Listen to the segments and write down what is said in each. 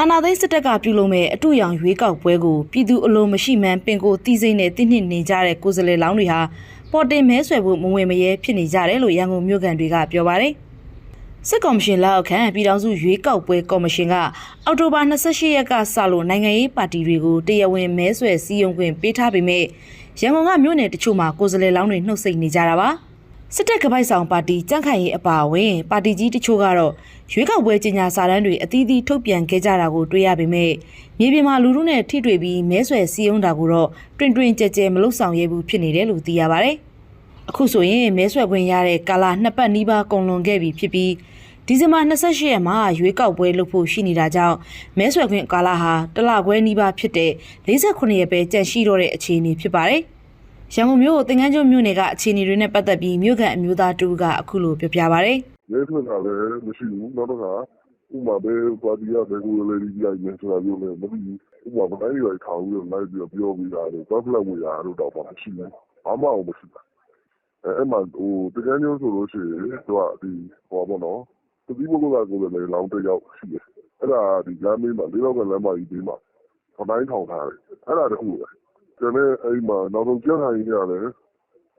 အာနာသိန်းစစ်တပ်ကပြုလုပ်မဲ့အတူရောင်ရွေးကောက်ပွဲကိုပြည်သူအလုံးမရှိမှန်းပင်ကိုတီးစိမ့်နဲ့တင်းနှစ်နေကြတဲ့ကိုယ်စားလှယ်လောင်းတွေဟာပေါ်တင်မဲဆွယ်ဖို့မဝင်မရဲဖြစ်နေကြတယ်လို့ရန်ကုန်မြို့ကန်တွေကပြောပါတယ်။စစ်ကော်မရှင်လက်အောက်ခံပြည်ထောင်စုရွေးကောက်ပွဲကော်မရှင်ကအောက်တိုဘာ28ရက်ကစလို့နိုင်ငံရေးပါတီတွေကိုတရားဝင်မဲဆွယ်စည်းရုံးခွင့်ပေးထားပေမဲ့ရန်ကုန်ကမြို့နယ်တချို့မှာကိုယ်စားလှယ်လောင်းတွေနှုတ်ဆက်နေကြတာပါ။ စစ်တပ်ကပိုက်ဆောင်ပါတီကြန့်ခိုင်ရေးအပါအဝင်ပါတီကြီးတချို့ကတော့ရွေးကောက်ပွဲကြီးညာစာတမ်းတွေအသီးသီးထုတ်ပြန်ခဲ့ကြတာကိုတွေ့ရပေမဲ့မြေပြင်မှာလူထုနဲ့ထိတွေ့ပြီးမဲဆွယ်စည်းရုံးတာကိုတော့တွင်တွင်ကြဲကြဲမလုပ်ဆောင်ရဘူးဖြစ်နေတယ်လို့သိရပါဗျ။အခုဆိုရင်မဲဆွယ်ခွင့်ရတဲ့ကာလနှစ်ပတ်နီးပါးကုန်လွန်ခဲ့ပြီဖြစ်ပြီးဒီဇင်ဘာ28ရက်မှာရွေးကောက်ပွဲလုပ်ဖို့ရှိနေတာကြောင့်မဲဆွယ်ခွင့်ကာလဟာတစ်လခွဲနီးပါးဖြစ်တဲ့48ရက်ပဲကြန့်ရှိတော့တဲ့အခြေအနေဖြစ်ပါတယ်။ ရန်ကုန်မြို့သင်္ကန်းကျွန်းမြို့နယ်ကအခြေအနေတွေနဲ့ပတ်သက်ပြီးမြို့ကန်အမျိုးသားတူကအခုလိုပြောပြပါဗျ။ရဲထွန်းတာလည်းမရှိဘူးနောက်တော့ကဥပမာပဲပါတီကဘယ်ကိုလဲဒီလိုက်မယ်ဆိုတာမျိုးလည်းမသိဘူးဥပမာဗတိုင်းတွေထောင်ပြီးတော့လိုက်ပြီးတော့ပြောပြီးတာတော့ပတ်ဖလက်ဝေးတာတို့တော့မှမရှိဘူးဘာမှအောင်မရှိတာအဲအဲ့မှာဟိုတကယ်မျိုးဆိုလို့ရှိရင်သူကဒီဟောပေါ့နော်တတိဘုကကကိုလည်းလောင်းတစ်ယောက်ရှိတယ်အဲ့ဒါဒီလမ်းမေးမှာလေးတော့ကလမ်းမကြီးဘေးမှာဗတိုင်းထောင်ထားတယ်အဲ့ဒါတခုပဲ ကျန်တဲ့အဲ့မှာနောက်ဆုံးကြက်ထိုင်ကြီးကလည်း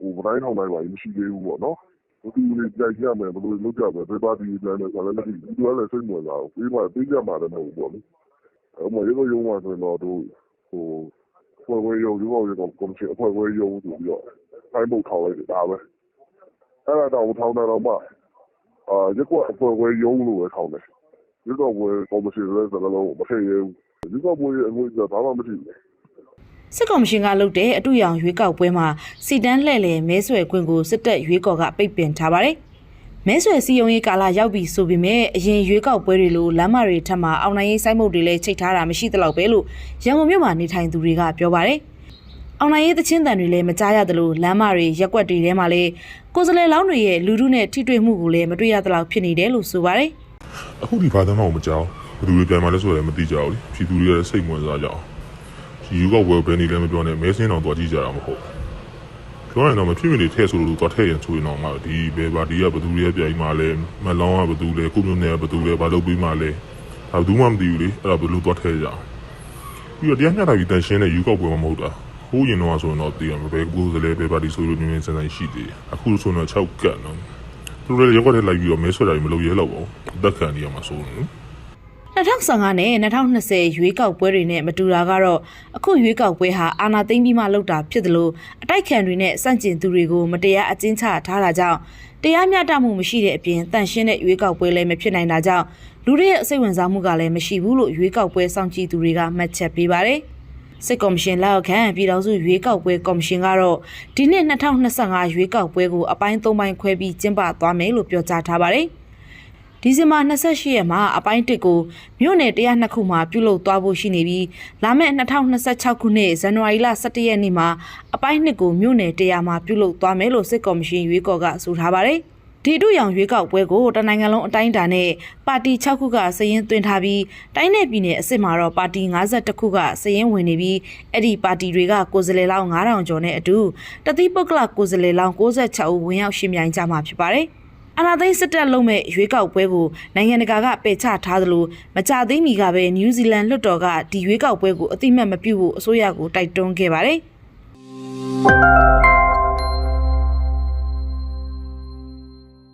ဟိုဗတိုင်းထောင်တိုင်းပါမရှိသေးဘူးပေါ့နော်ဘယ်သူတွေကြိုက်ရမယ်ဘယ်လိုလုပ်ကြမယ်ဘယ်ပါတီပြန်လဲဆိုတော့လည်းမသိဘူးသူကလည်းစိတ်ဝင်စားဘူးပြီးမှပြီးကြမှာလည်းမဟုတ်ဘူးပေါ့လေအဲမှာရေတော့ရုံးမှာဆိုရင်တော့တို့ဟိုဖွဲ့ဝဲရုံးရုံးအောင်ကော်မရှင်အဖွဲ့ဝဲရုံးဆိုပြီးတော့ဖိုင်ဘုတ်ထောင်းလိုက်တာပဲအဲ့ဒါတော့ထောင်းတာတော့မှအာရက်ကွက်အဖွဲ့ဝဲရုံးလို့ပဲထောင်းတယ်ရက်ကွက်ဝဲကော်မရှင်လည်းစကားလုံးမထည့်ရဘူးရက်ကွက်ဝဲအငွေ့ကဘာမှမရှိဘူး စစ်ကောင်မရှင်ကလုပ်တဲ့အတူရောင်ရွေးကောက်ပွဲမှာစီတန်းလှည့်လည်မဲဆွယ်ခွင့်ကိုစစ်တပ်ရွေးကော်ကပိတ်ပင်ထားပါတယ်။မဲဆွယ်စီယုံရေးကာလရောက်ပြီဆိုပေမဲ့အရင်ရွေးကောက်ပွဲတွေလိုလမ်းမတွေထက်မှာအောင်နိုင်ရေးစိုက်မုတ်တွေလည်းချိတ်ထားတာမရှိသလောက်ပဲလို့ရန်ကုန်မြို့မှာနေထိုင်သူတွေကပြောပါတယ်။အောင်နိုင်ရေးသချင်းတန်တွေလည်းမကြားရသလိုလမ်းမတွေရက်ွက်တွေထဲမှာလည်းကိုယ်စလဲလောင်းတွေရဲ့လူထုနဲ့ထိတွေ့မှုကိုလည်းမတွေ့ရသလောက်ဖြစ်နေတယ်လို့ဆိုပါတယ်။အခုဒီဘာသာမှမကြောက်ဘယ်သူတွေပြန်มาလဲဆိုတော့လည်းမသိကြဘူးလေဖြီသူတွေကလည်းစိတ်ဝင်စားကြအောင် ဒီယူကောက်ပွဲဘယ်နေလဲမပြောနဲ့မဲစင်းတော့တွားကြည့်ကြတာမဟုတ်ပြောရင်တော့မဖြစ်မနေထည့်ဆိုလို့တွားထည့်ရင်ဆိုရင်တော့ငါဒီဘယ်ပါတီကဘယ်သူတွေပြိုင်มาလဲမလောင်းကဘယ်သူလဲကိုမျိုးနဲ့ဘယ်သူလဲဘာလုပ်ပြီးမှလဲအဲဘူးမှမသိဘူးလေအဲ့ဒါဘယ်လိုတွားထည့်ကြအောင်ပြီးတော့တရားမျှတပြီးတန်ရှင်းတဲ့ယူကောက်ပွဲမဟုတ်တာဟိုးရင်တော့ဆိုရင်တော့တည်ရမယ်ဘယ်ကိုယ်စလဲဘယ်ပါတီဆိုလို့နည်းနည်းစမ်းစမ်းရှိသေးတယ်အခုဆိုတော့6ကတ်နော်သူတို့လည်းရောက်တဲ့လိုက်ပြီးတော့မဲဆွဲတာတွေမလုပ်ရဲတော့ပါဘူးအသက်ခံနေရမှာဆိုရင် 2015နဲ့2020ရွေးကောက်ပွဲတွေနဲ့မတူတာကတော့အခုရွေးကောက်ပွဲဟာအာဏာသိမ်းပြီးမှလုပ်တာဖြစ်တယ်လို့အတိုက်ခံတွေနဲ့စန့်ကျင်သူတွေကိုမတရားအကျဉ်းချထားတာကြောင့်တရားမျှတမှုမရှိတဲ့အပြင်တန်ရှင်းတဲ့ရွေးကောက်ပွဲလည်းမဖြစ်နိုင်တာကြောင့်လူတွေရဲ့စိတ်ဝင်စားမှုကလည်းမရှိဘူးလို့ရွေးကောက်ပွဲစောင့်ကြည့်သူတွေကမှတ်ချက်ပေးပါတယ်စစ်ကော်မရှင်လက်အောက်ခံပြည်ထောင်စုရွေးကောက်ပွဲကော်မရှင်ကတော့ဒီနှစ်2025ရွေးကောက်ပွဲကိုအပိုင်း၃ပိုင်းခွဲပြီးကျင်းပသွားမယ်လို့ပြောကြားထားပါတယ်။ ဒီဇင်ဘာ28ရက်မှာအပိုင်း1ကိုမြို့နယ်102ခုမှာပြုလုပ်သွားဖို့ရှိနေပြီးလာမယ့်2026ခုနှစ်ဇန်နဝါရီလ17ရက်နေ့မှာအပိုင်း2ကိုမြို့နယ်100မှာပြုလုပ်သွားမယ်လို့စစ်ကော်မရှင်ရွေးကော်ကဆိုထားပါတယ်။ဒီအတူရောင်ရွေးကောက်ပွဲကိုတနိုင်ငံလုံးအတိုင်းအတာနဲ့ပါတီ6ခုကစည်ရင်သွင်းထားပြီးတိုင်းနယ်ပြည်နယ်အစ်စ်မှာတော့ပါတီ52ခုကစည်ရင်ဝင်နေပြီးအဲ့ဒီပါတီတွေကကိုယ်စားလှယ်လောင်း9000ကျော်နဲ့အတူတတိပုဂ္ဂလကိုယ်စားလှယ်လောင်း66ဦးဝင်ရောက်ရှင်ပြိုင်ကြမှာဖြစ်ပါတယ်။ အနာသိန်းစစ်တပ်လုံးမဲ့ရွေးကောက်ပွဲကိုနိုင်ငံတကာကပယ်ချထားသလိုမကြသေးမီကပဲနယူးဇီလန်လွှတ်တော်ကဒီရွေးကောက်ပွဲကိုအတိမတ်မပြုဖို့အစိုးရကိုတိုက်တွန်းခဲ့ပါတယ်။